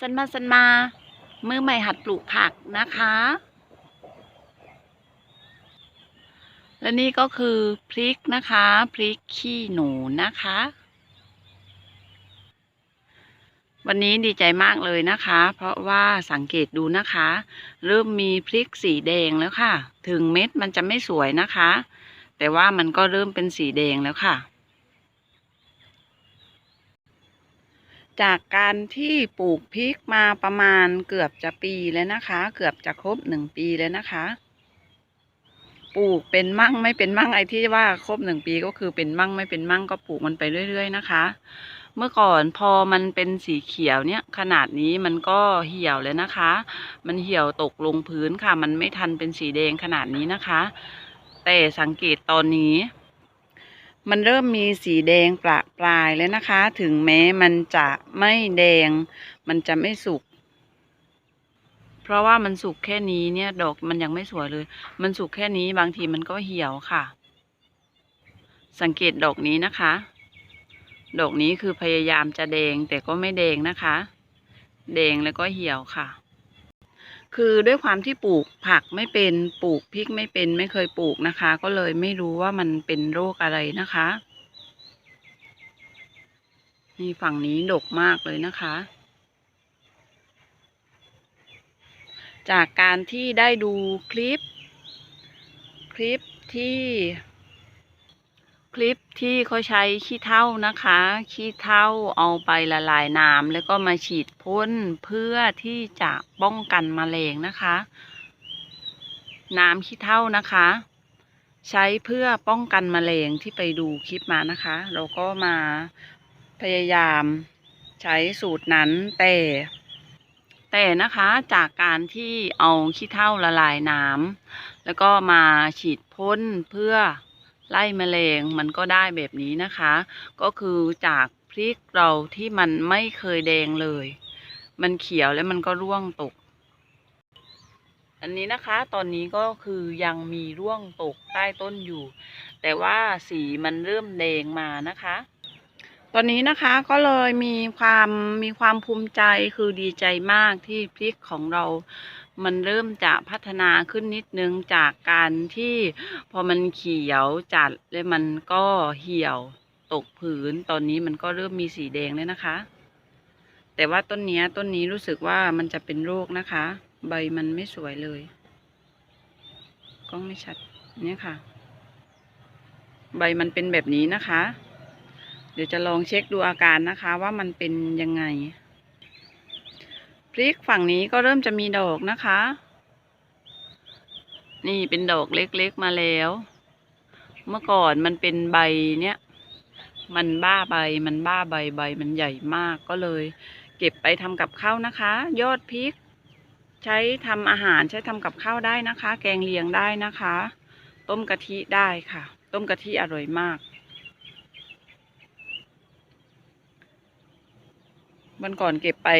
สันมาสันมา มือใหม่หัดปลูกผักนะคะ และนี่ก็คือพริกนะคะ พริกขี้หนูนะคะ วันนี้ดีใจมากเลยนะคะ เพราะว่าสังเกตดูนะคะ เริ่มมีพริกสีแดงแล้วค่ะ ถึงเม็ดมันจะไม่สวยนะคะ แต่ว่ามันก็เริ่มเป็นสีแดงแล้วค่ะ จากการที่ปลูกพริกมาประมาณเกือบจะปีแล้วนะคะ เกือบจะครบหนึ่งปีแล้วนะคะ ปลูกเป็นมั่งไม่เป็นมั่งไอ้ที่ว่าครบหนึ่งปีก็คือเป็นมั่งไม่เป็นมั่งก็ปลูกมันไปเรื่อย ๆ นะคะ เมื่อก่อนพอมันเป็นสีเขียวเนี่ยขนาดนี้มันก็เหี่ยวเลยนะคะ มันเหี่ยวตกลงพื้นค่ะ มันไม่ทันเป็นสีแดงขนาดนี้นะคะ แต่สังเกตตอนนี้ มันเริ่มมีสีแดงประปรายแล้วนะคะ ถึงแม้มันจะไม่แดง มันจะไม่สุก เพราะว่ามันสุกแค่นี้เนี่ย ดอกมันยังไม่สวยเลย มันสุกแค่นี้บางทีมันก็เหี่ยวค่ะ สังเกตดอกนี้นะคะ ดอกนี้คือพยายามจะแดงแต่ก็ไม่แดงนะคะ แดงแล้วก็เหี่ยวค่ะ คือด้วยความที่ปลูกผักไม่เป็นปลูกพริกไม่เป็นไม่เคยปลูกนะคะ ก็เลยไม่รู้ว่ามันเป็นโรคอะไรนะคะ นี่ฝั่งนี้ดกมากเลยนะคะ จากการที่ได้ดูคลิป คลิปที่ คลิปที่เขาใช้ขี้เถ้านะคะ ขี้เถ้าเอาไปละลายน้ำแล้วก็มาฉีดพ่นเพื่อที่จะป้องกันแมลงนะคะ น้ำขี้เถ้านะคะ ใช้เพื่อป้องกันแมลงที่ไปดูคลิปมานะคะ เราก็มาพยายามใช้สูตรนั้นแต่ แต่นะคะจากการที่เอาขี้เถ้าละลายน้ำแล้วก็มาฉีดพ่นเพื่อ ไล่แมลงมันก็ได้แบบนี้นะคะ ก็คือจากพริกเราที่มันไม่เคยแดงเลย มันเขียวแล้วมันก็ร่วงตก อันนี้นะคะ ตอนนี้ก็คือยังมีร่วงตกใต้ต้นอยู่ แต่ว่าสีมันเริ่มแดงมานะคะตอนนี้นะคะก็เลยมีความมีความภูมิใจคือดีใจมากที่พริกของเรา มันเริ่มจะพัฒนาขึ้นนิดนึงจากการที่พอมันเขียวจัดแล้วมันก็เหี่ยวตกผืนตอนนี้มันก็เริ่มมีสีแดงแล้วนะคะ แต่ว่าต้นนี้ต้นนี้รู้สึกว่ามันจะเป็นโรคนะคะ ใบมันไม่สวยเลยกล้องไม่ชัดเนี่ยค่ะ ใบมันเป็นแบบนี้นะคะ เดี๋ยวจะลองเช็คดูอาการนะคะว่ามันเป็นยังไง พริกฝั่งนี้ก็เริ่มจะมีดอกนะคะ นี่เป็นดอกเล็กๆมาแล้ว เมื่อก่อนมันเป็นใบเนี้ยมันบ้าใบมันบ้าใบใบมันใหญ่มากก็เลย เก็บไปทำกับข้าวนะคะ ยอดพริก ใช้ทำอาหารใช้ทำกับข้าวได้นะคะ แกงเลียงได้นะคะ ต้มกะทิได้ค่ะ ต้มกะทิอร่อยมาก วันก่อนเก็บไป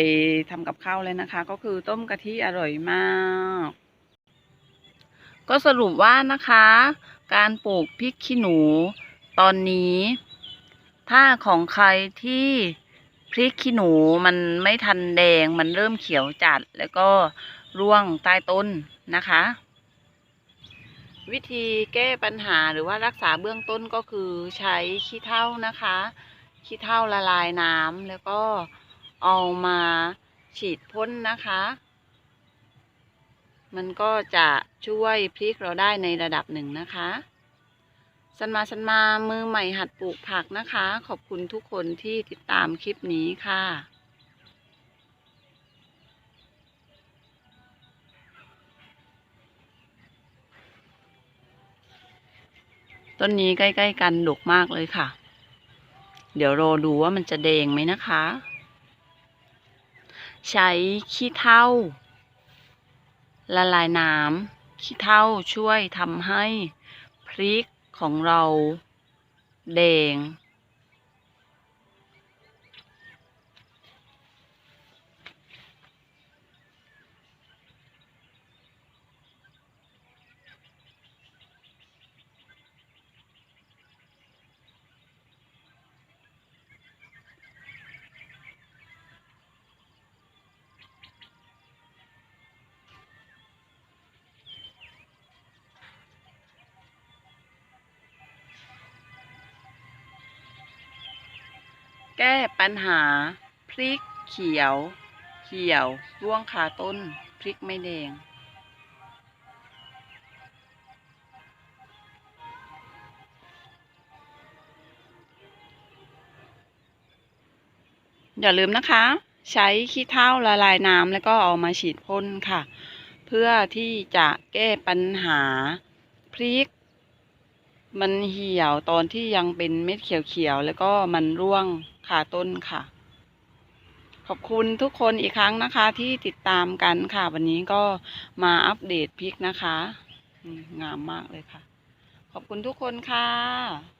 ทำกับข้าวเลยนะคะ ก็คือต้มกะทิอร่อยมาก ก็สรุปว่านะคะ การปลูกพริกขี้หนูตอนนี้ ถ้าของใครที่พริกขี้หนูมันไม่ทันแดงมันเริ่มเขียวจัด แล้วก็ร่วงใต้ต้นนะคะ วิธีแก้ปัญหาหรือว่ารักษาเบื้องต้นก็คือใช้ขี้เถ้านะคะ ขี้เถ้าละลายน้ำแล้วก็ เอามาฉีดพ่นนะคะ มันก็จะช่วยพริกเราได้ในระดับหนึ่งนะคะสันมาสันมามือใหม่หัดปลูกผักนะคะ ขอบคุณทุกคนที่ติดตามคลิปนี้ค่ะต้นนี้ใกล้ ๆ กันดกมากเลยค่ะ เดี๋ยวรอดูว่ามันจะแดงไหมนะคะ ใช้ขี้เถ้าละลายน้ำขี้เถ้าช่วยทำให้พริกของเราแดง แก้ปัญหา พริกเขียวเหี่ยวร่วงคาต้น พริกไม่แดง อย่าลืมนะคะ ใช้ขี้เถ้าละลายน้ำแล้วก็เอามาฉีดพ่นค่ะ เพื่อที่จะแก้ปัญหา พริก มันเหี่ยวตอนที่ยังเป็นเม็ดเขียวๆแล้วก็มันร่วง ขาต้นค่ะ ขอบคุณทุกคนอีกครั้งนะคะ ที่ติดตามกันค่ะ วันนี้ก็มาอัปเดตพริกนะคะ งามมากเลยค่ะ ขอบคุณทุกคนค่ะ